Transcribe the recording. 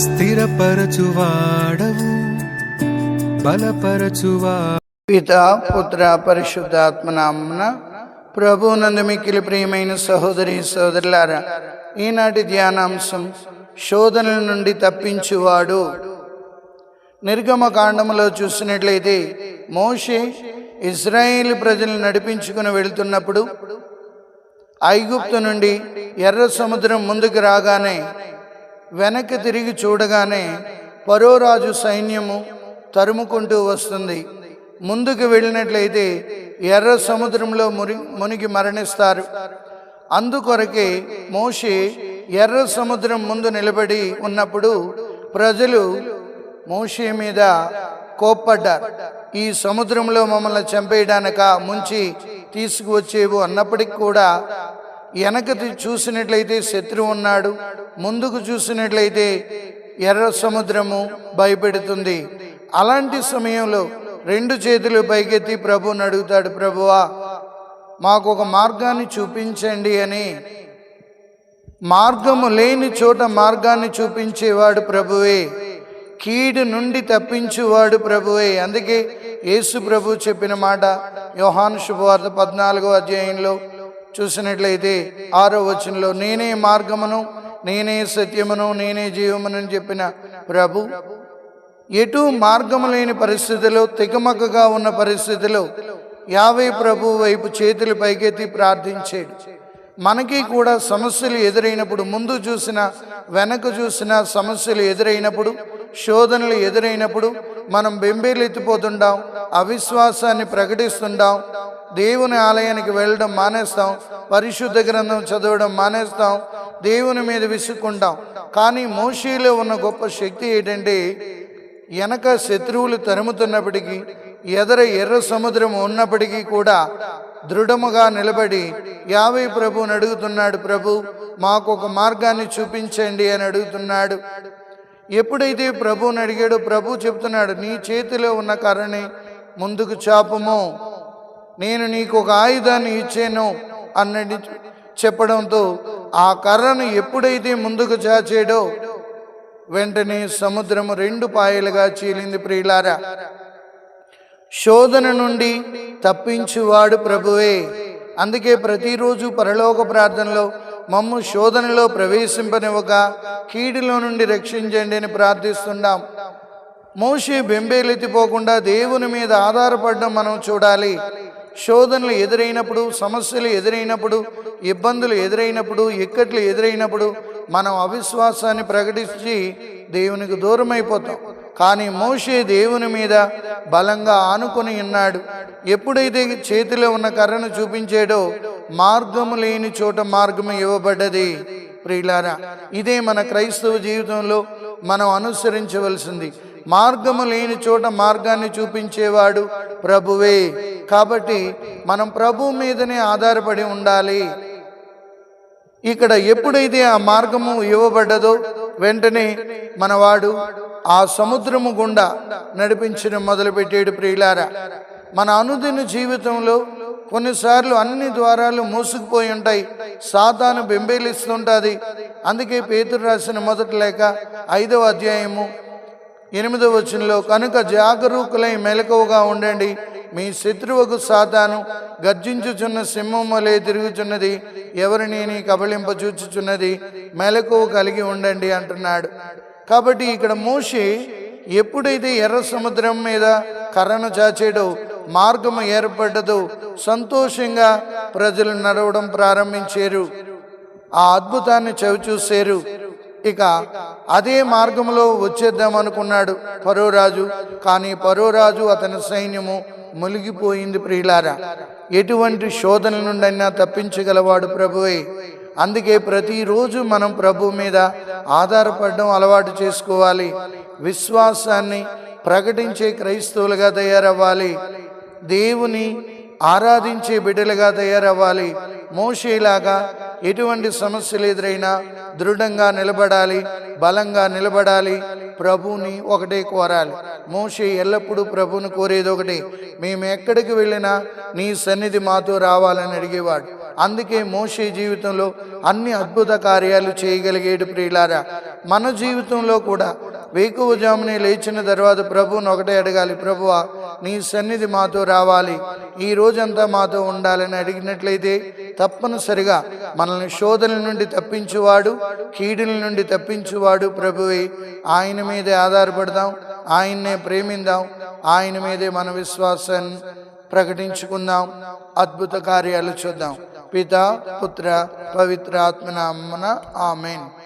స్థిరపరచువాడవు. బలపరచువా పిత పుత్ర పరిశుద్ధాత్మనామున ప్రభు ప్రభునందు మిక్కిలి ప్రియమైన సహోదరి సోదరులారా ఈనాటి ధ్యానాంశం శోధనల నుండి తప్పించువాడు. నిర్గమ కాండములో చూసినట్లయితే మోషే ఇజ్రాయేల్ ప్రజలను నడిపించుకుని వెళ్తున్నప్పుడు ఐగుప్తు నుండి ఎర్ర సముద్రం ముందుకు రాగానే వెనక్కి తిరిగి చూడగానే పరోరాజు సైన్యము తరుముకుంటూ వస్తుంది. ముందుకు వెళ్ళినట్లయితే ఎర్ర సముద్రంలో మురి మునిగి మరణిస్తారు. అందుకొరకే మోషే ఎర్ర సముద్రం ముందు నిలబడి ఉన్నప్పుడు ప్రజలు మోషే మీద కోప్పడ్డారు. ఈ సముద్రంలో మమ్మల్ని చంపేయడానిక ముంచి తీసుకువచ్చేవు అన్నప్పటికి కూడా వెనక చూసినట్లయితే శత్రువు ఉన్నాడు ముందుకు చూసినట్లయితే ఎర్ర సముద్రము భయపెడుతుంది. అలాంటి సమయంలో రెండు చేతులు పైకెత్తి ప్రభువుని అడుగుతాడు ప్రభువా మాకు ఒక మార్గాన్ని చూపించండి అని. మార్గము లేని చోట మార్గాన్ని చూపించేవాడు ప్రభువే. కీడు నుండి తప్పించువాడు ప్రభువే. అందుకే యేసు ప్రభు చెప్పిన మాట యోహాను శుభవార్త పద్నాలుగో అధ్యాయంలో చూసినట్లయితే ఆరో వచనంలో నేనే మార్గమును నేనే సత్యమును నేనే జీవమును అని చెప్పిన ప్రభు ఎటు మార్గము లేని పరిస్థితిలో తికమకగా ఉన్న పరిస్థితిలో యావే ప్రభు వైపు చేతులు పైకెత్తి ప్రార్థించాడు. మనకి కూడా సమస్యలు ఎదురైనప్పుడు ముందు చూసిన వెనక చూసిన సమస్యలు ఎదురైనప్పుడు శోధనలు ఎదురైనప్పుడు మనం బెంబేలెత్తిపోతుంటాం అవిశ్వాసాన్ని ప్రకటిస్తుంటాం దేవుని ఆలయానికి వెళ్ళడం మానేస్తాం పరిశుద్ధ గ్రంథం చదవడం మానేస్తాం దేవుని మీద విసుక్కుంటాం. కానీ మోషీలో ఉన్న గొప్ప శక్తి ఏంటంటే వెనక శత్రువులు తరుముతున్నప్పటికీ ఎదర ఎర్ర సముద్రం ఉన్నప్పటికీ కూడా దృఢముగా నిలబడి యావై ప్రభుని అడుగుతున్నాడు ప్రభు మాకు ఒక మార్గాన్ని చూపించండి అని అడుగుతున్నాడు. ఎప్పుడైతే ప్రభువుని అడిగాడో ప్రభు చెప్తున్నాడు నీ చేతిలో ఉన్న కర్రని ముందుకు చాపము నేను నీకు ఒక ఆయుధాన్ని ఇచ్చాను అన్నది చెప్పడంతో ఆ కర్రను ఎప్పుడైతే ముందుకు చాచాడో వెంటనే సముద్రము రెండు పాయలుగా చీలింది ప్రియులారా. శోధన నుండి తప్పించువాడు ప్రభువే. అందుకే ప్రతిరోజు పరలోక ప్రార్థనలో మమ్ము శోధనలో ప్రవేశింపనివ్వక కీడిలో నుండి రక్షించండి అని ప్రార్థిస్తున్నాం మోషే బెంబేలెత్తిపోకుండా దేవుని మీద ఆధారపడడం మనం చూడాలి. శోధనలు ఎదురైనప్పుడు సమస్యలు ఎదురైనప్పుడు ఇబ్బందులు ఎదురైనప్పుడు ఇక్కట్లు ఎదురైనప్పుడు మనం అవిశ్వాసాన్ని ప్రకటించి దేవునికి దూరం అయిపోతాం కానీ మోషే దేవుని మీద బలంగా ఆనుకొని ఉన్నాడు. ఎప్పుడైతే చేతిలో ఉన్న కర్రను చూపించాడో మార్గము లేని చోట మార్గము ఇవ్వబడ్డది. ప్రియులారా ఇదే మన క్రైస్తవ జీవితంలో మనం అనుసరించవలసింది. మార్గము లేని చోట మార్గాన్ని చూపించేవాడు ప్రభువే. కాబట్టి మనం ప్రభు మీదనే ఆధారపడి ఉండాలి. ఇక్కడ ఎప్పుడైతే ఆ మార్గము ఇవ్వబడ్డదో వెంటనే మనవాడు ఆ సముద్రము గుండా నడిపించడం మొదలుపెట్టాడు ప్రియులారా. మన అనుదిన జీవితంలో కొన్నిసార్లు అన్ని ద్వారాలు మూసుకుపోయి ఉంటాయి. సాతాను బెంబేలిస్తుంటుంది. అందుకే పేతురు రాసిన మొదటి లేక ఐదవ అధ్యాయము ఎనిమిదవ వచనంలో కనుక జాగరూకులై మెలకువగా ఉండండి. మీ శత్రువుకు సాతాను గర్జించుచున్న సింహం వలె తిరుగుచున్నది. ఎవరిని నీ కబళింపచూచుచున్నది మెలకువ కలిగి ఉండండి అంటున్నాడు. కాబట్టి ఇక్కడ మూషి ఎప్పుడైతే ఎర్ర సముద్రం మీద కర్రను చాచేడో మార్గము ఏర్పడ్డదో సంతోషంగా ప్రజలు నడవడం ప్రారంభించారు. ఆ అద్భుతాన్ని చవిచూసారు ఇక అదే మార్గంలో వచ్చేద్దాం అనుకున్నాడు పరోరాజు కానీ పరోరాజు అతని సైన్యము మునిగిపోయింది ప్రియులారా. ఎటువంటి శోధన నుండైనా తప్పించగలవాడు ప్రభువే. అందుకే ప్రతిరోజు మనం ప్రభు మీద ఆధారపడడం అలవాటు చేసుకోవాలి. విశ్వాసాన్ని ప్రకటించే క్రైస్తవులుగా తయారవ్వాలి. దేవుని ఆరాధించే బిడ్డలుగా తయారవ్వాలి. మోషేలాగా ఎటువంటి సమస్యలు ఎదురైనా దృఢంగా నిలబడాలి బలంగా నిలబడాలి. ప్రభుని ఒకటే కోరాలి. మోషే ఎల్లప్పుడూ ప్రభుని కోరేది ఒకటే. మేము ఎక్కడికి వెళ్ళినా నీ సన్నిధి మాతో రావాలని అడిగేవాడు. అందుకే మోషే జీవితంలో అన్ని అద్భుత కార్యాలు చేయగలిగేడు ప్రియులారా. మన జీవితంలో కూడా వేకువజామునే లేచిన తర్వాత ప్రభువును ఒకటే అడగాలి ప్రభువా నీ సన్నిధి మాతో రావాలి. ఈ రోజంతా మాతో ఉండాలని అడిగినట్లయితే తప్పనిసరిగా మనల్ని శోధనల నుండి తప్పించువాడు కీడుల నుండి తప్పించువాడు ప్రభువే. ఆయన మీదే ఆధారపడదాం ఆయన్నే ప్రేమిందాం ఆయన మీదే మన విశ్వాసాన్ని ప్రకటించుకుందాం. అద్భుత కార్యాలు చూద్దాం. పిత పుత్ర పవిత్ర ఆత్మనామన ఆమెన్.